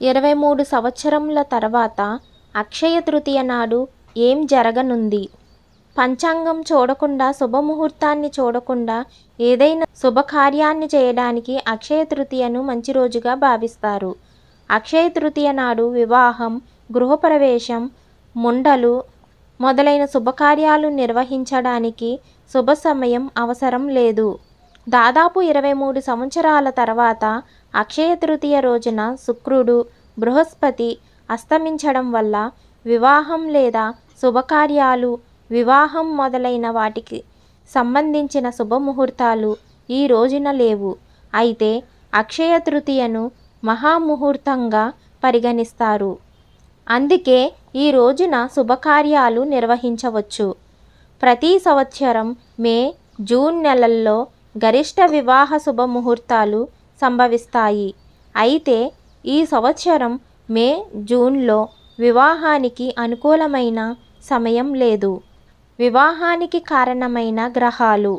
ఇరవై మూడు సంవత్సరముల తర్వాత అక్షయ తృతీయ నాడు ఏం జరగనుంది? పంచాంగం చూడకుండా శుభముహూర్తాన్ని చూడకుండా ఏదైనా శుభకార్యాన్ని చేయడానికి అక్షయ తృతీయను మంచి రోజుగా భావిస్తారు. అక్షయ తృతీయ నాడు వివాహం గృహప్రవేశం ముండలు మొదలైన శుభకార్యాలు నిర్వహించడానికి శుభ సమయం అవసరం లేదు. దాదాపు ఇరవై మూడు సంవత్సరాల తర్వాత అక్షయ తృతీయ రోజున శుక్రుడు బృహస్పతి అస్తమించడం వల్ల వివాహం లేదా శుభకార్యాలు వివాహం మొదలైన వాటికి సంబంధించిన శుభముహూర్తాలు ఈ రోజున లేవు. అయితే అక్షయ తృతీయను మహాముహూర్తంగా పరిగణిస్తారు. అందుకే ఈ రోజున శుభకార్యాలు నిర్వహించవచ్చు. ప్రతి సంవత్సరం మే జూన్ నెలల్లో గరిష్ట వివాహ శుభముహూర్తాలు సంభవిస్తాయి. అయితే ఈ సంవత్సరం మే జూన్లో వివాహానికి అనుకూలమైన సమయం లేదు. వివాహానికి కారణమైన గ్రహాలు.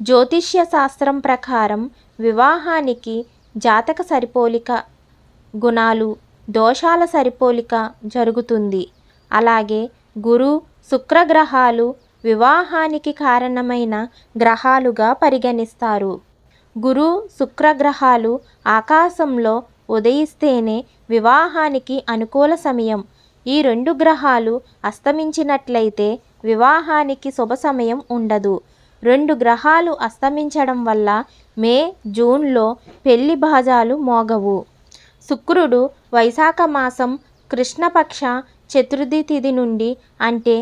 జ్యోతిష్య శాస్త్రం ప్రకారం వివాహానికి జాతక సరిపోలిక గుణాలు దోషాల సరిపోలిక జరుగుతుంది. అలాగే గురు శుక్ర గ్రహాలు వివాహానికి కారణమైన గ్రహాలుగా పరిగణిస్తారు. గురు శుక్రగ్రహాలు ఆకాశంలో ఉదయిస్తేనే వివాహానికి అనుకూల సమయం. ఈ రెండు గ్రహాలు అస్తమించినట్లయితే వివాహానికి శుభ సమయం ఉండదు. రెండు గ్రహాలు అస్తమించడం వల్ల మే జూన్లో పెళ్ళి బాజాలు మోగవు. శుక్రుడు వైశాఖ మాసం కృష్ణపక్ష చతుర్థి తిథి నుండి అంటే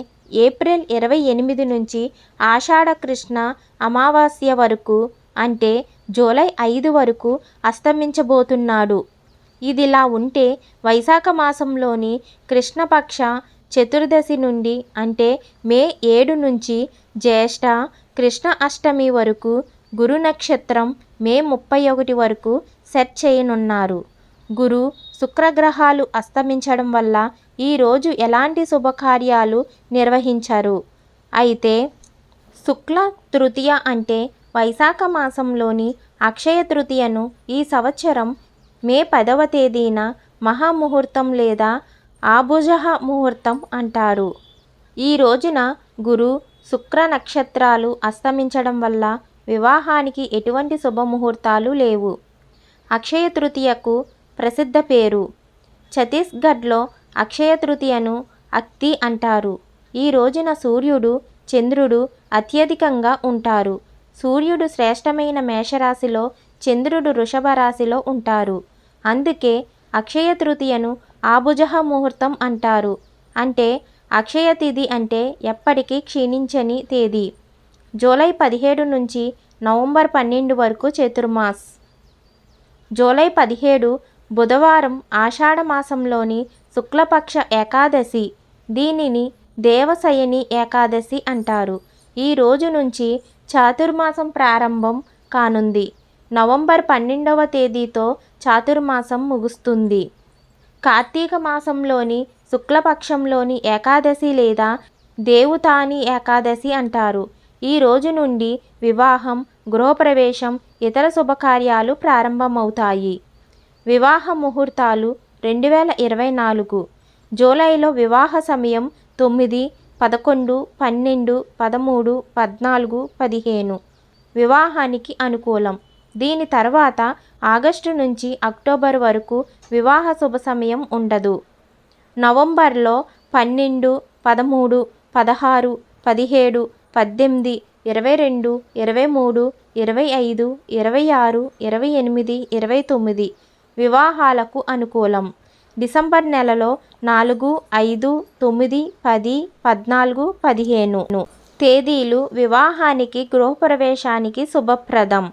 ఏప్రిల్ ఇరవై ఎనిమిది నుంచి ఆషాఢ కృష్ణ అమావాస్య వరకు అంటే జూలై ఐదు వరకు అస్తమించబోతున్నాడు. ఇదిలా ఉంటే వైశాఖ మాసంలోని కృష్ణపక్ష చతుర్దశి నుండి అంటే మే ఏడు నుంచి జ్యేష్ఠ కృష్ణ అష్టమి వరకు గురు నక్షత్రం మే ముప్పై ఒకటి వరకు సెట్ చేయనున్నారు. గురు శుక్రగ్రహాలు అస్తమించడం వల్ల ఈరోజు ఎలాంటి శుభకార్యాలు నిర్వహించరు. అయితే శుక్ల తృతీయ అంటే వైశాఖ మాసంలోని అక్షయ తృతీయను ఈ సంవత్సరం మే పదవ తేదీన మహాముహూర్తం లేదా ఆభుజహ ముహూర్తం అంటారు. ఈ రోజున గురు శుక్ర నక్షత్రాలు అస్తమించడం వల్ల వివాహానికి ఎటువంటి శుభముహూర్తాలు లేవు. అక్షయ తృతీయకు ప్రసిద్ధ పేరు ఛత్తీస్గఢ్లో అక్షయ తృతీయను అక్తి అంటారు. ఈ రోజున సూర్యుడు చంద్రుడు అత్యధికంగా ఉంటారు. సూర్యుడు శ్రేష్టమైన మేషరాశిలో చంద్రుడు వృషభ రాశిలో ఉంటారు. అందుకే అక్షయ తృతీయను ఆభుజహ ముహూర్తం అంటారు. అంటే అక్షయ తిథి అంటే ఎప్పటికీ క్షీణించని తేదీ. జూలై పదిహేడు నుంచి నవంబర్ పన్నెండు వరకు చతుర్మాస్. జూలై పదిహేడు బుధవారం ఆషాఢ మాసంలోని శుక్లపక్ష ఏకాదశి. దీనిని దేవశయని ఏకాదశి అంటారు. ఈ రోజు నుంచి చాతుర్మాసం ప్రారంభం కానుంది. నవంబర్ పన్నెండవ తేదీతో చాతుర్మాసం ముగుస్తుంది. కార్తీక మాసంలోని శుక్లపక్షంలోని ఏకాదశి లేదా దేవుతాని ఏకాదశి అంటారు. ఈ రోజు నుండి వివాహం గృహప్రవేశం ఇతర శుభకార్యాలు ప్రారంభమవుతాయి. వివాహ ముహూర్తాలు రెండు వేల ఇరవై నాలుగు. జూలైలో వివాహ సమయం తొమ్మిది పదకొండు పన్నెండు పదమూడు పద్నాలుగు పదిహేను. వివాహానికి అనుకూలం. దీని తర్వాత ఆగస్టు నుంచి అక్టోబర్ వరకు వివాహ శుభ సమయం ఉండదు. నవంబర్లో పన్నెండు పదమూడు పదహారు పదిహేడు పద్దెనిమిది ఇరవై రెండు ఇరవై మూడు ఇరవై ఐదు ఇరవై ఆరు ఇరవై ఎనిమిది ఇరవై తొమ్మిది. వివాహాలకు అనుకూలం. డిసెంబర్ నెలలో నాలుగు ఐదు తొమ్మిది పది పద్నాలుగు పదిహేను తేదీలు వివాహానికి గృహప్రవేశానికి శుభప్రదం.